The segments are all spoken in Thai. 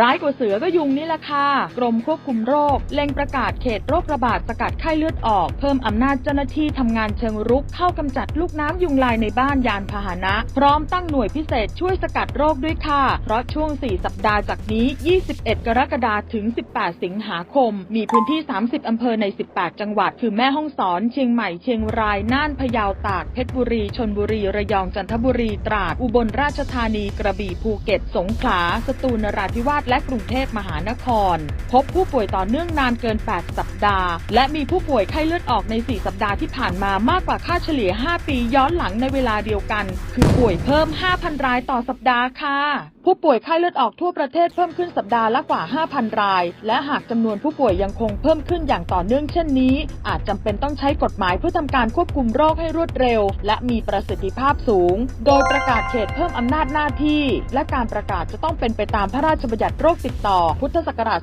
ร้ายกว่าเสือก็ยุงนี่แหละค่ะ กรมควบคุมโรคเล็งประกาศเขตโรคระบาดสกัดไข้เลือดออก เพิ่มอำนาจเจ้าหน้าที่ทำงานเชิงรุกเข้ากำจัดลูกน้ำยุงลายในบ้านยานพาหนะ พร้อมตั้งหน่วยพิเศษช่วยสกัดโรคด้วยค่ะ เพราะช่วง 4 สัปดาห์จากนี้ 21 กรกฎาคมถึง 18 สิงหาคม มีพื้นที่ 30 อำเภอใน 18 จังหวัด คือแม่ฮ่องสอน เชียงใหม่ เชียงราย น่านพะเยา ตาก เพชรบุรี ชนบุรี ระยอง จันทบุรี ตราด อุบลราชธานี กระบี่ ภูเก็ต สงขลา สตูล นราธิวาสและกรุงเทพมหานคร พบผู้ป่วยต่อเนื่องนานเกิน 8 สัปดาห์ และมีผู้ป่วยไข้เลือดออกใน 4 สัปดาห์ที่ผ่านมามากกว่าค่าเฉลี่ย 5 ปีย้อนหลังในเวลาเดียวกัน คือป่วยเพิ่ม 5,000 รายต่อสัปดาห์ค่ะ ผู้ป่วยไข้เลือดออกทั่วประเทศเพิ่มขึ้นสัปดาห์ละกว่า 5,000 ราย และหากจำนวนผู้ป่วยยังคงเพิ่มขึ้นอย่างต่อเนื่องเช่นนี้ อาจจำเป็นต้องใช้กฎหมายเพื่อทำการควบคุมโรคให้รวดเร็ว และมีประสิทธิภาพสูง โดยประกาศเขตเพิ่มอำนาจหน้าที่ และการประกาศจะต้องเป็นไปตามพระราชบัญญัติโรคติดต่อ พุทธศักราช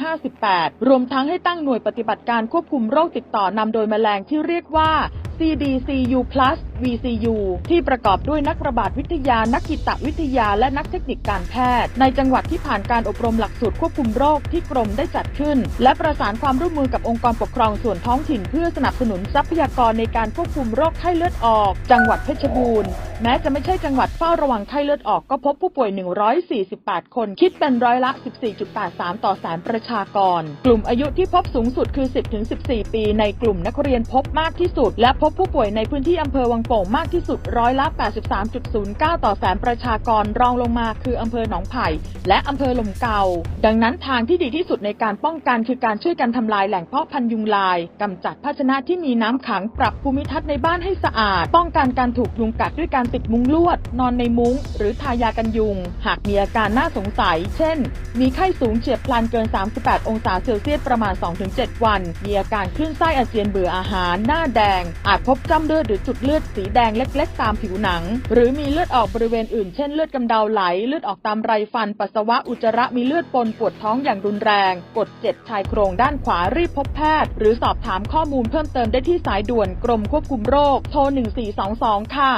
2558 รวมทั้งให้ตั้งหน่วยปฏิบัติการควบคุมโรคติดต่อนำโดยแมลงที่เรียกว่า CDCU plus VCU ที่ประกอบด้วยนักระบาดวิทยา นักกิตวิทยา และนักเทคนิคการแพทย์ ในจังหวัดที่ผ่านการอบรมหลักสูตรควบคุมโรคที่กรมได้จัดขึ้น และประสานความร่วมมือกับองค์กรปกครองส่วนท้องถิ่น เพื่อสนับสนุนทรัพยากรในการควบคุมโรคไข้เลือดออก จังหวัดเพชรบูรณ์ แม้จะไม่ใช่จังหวัดเฝ้าระวังไข้เลือดออกก็พบผู้ป่วย 148 คน คิดเป็นร้อยละ 14.83 ต่อแสนประชากร กลุ่มอายุที่พบสูงสุดคือ 10-14 ปี ในกลุ่มนักเรียนพบมากที่สุดและพบบผู้ป่วยในพื้นที่อำเภอวังโป่งมากที่สุดร้อยละ 83.09 ต่อแสนประชากรรองลงมาคืออำเภอหนองไผ่ และอำเภอลมเกา ดังนั้นทางที่ดีที่สุดในการป้องกันคือการช่วยกันทำลายแหล่งเพาะพันธุ์ยุงลายกำจัดภาชนะที่มีน้ำขังปรับภูมิทัศน์ในบ้านให้สะอาด ป้องกันการถูกยุงกัดด้วยการติดมุ้งลวด นอนในมุ้ง หรือทายากันยุง หากมีอาการน่าสงสัย เช่น มีไข้สูงเฉียบพลันเกิน 38 องศาเซลเซียสประมาณ 2-7 วัน มีอาการคลื่นไส้อาเจียนเบื่ออาหาร หน้าแดงอาจพบจ้ำเลือดหรือจุดเลือดสีแดงเล็ก ๆ ตามผิวหนัง หรือมีเลือดออกบริเวณอื่นเช่นเลือดกำเดาไหล เลือดออกตามไรฟัน ปัสสาวะอุจจาระมีเลือดปนปวดท้องอย่างรุนแรง กดเจ็บชายโครงด้านขวารีบพบแพทย์ หรือสอบถามข้อมูลเพิ่มเติมได้ที่สายด่วนกรมควบคุมโรคโทร1422 ค่ะ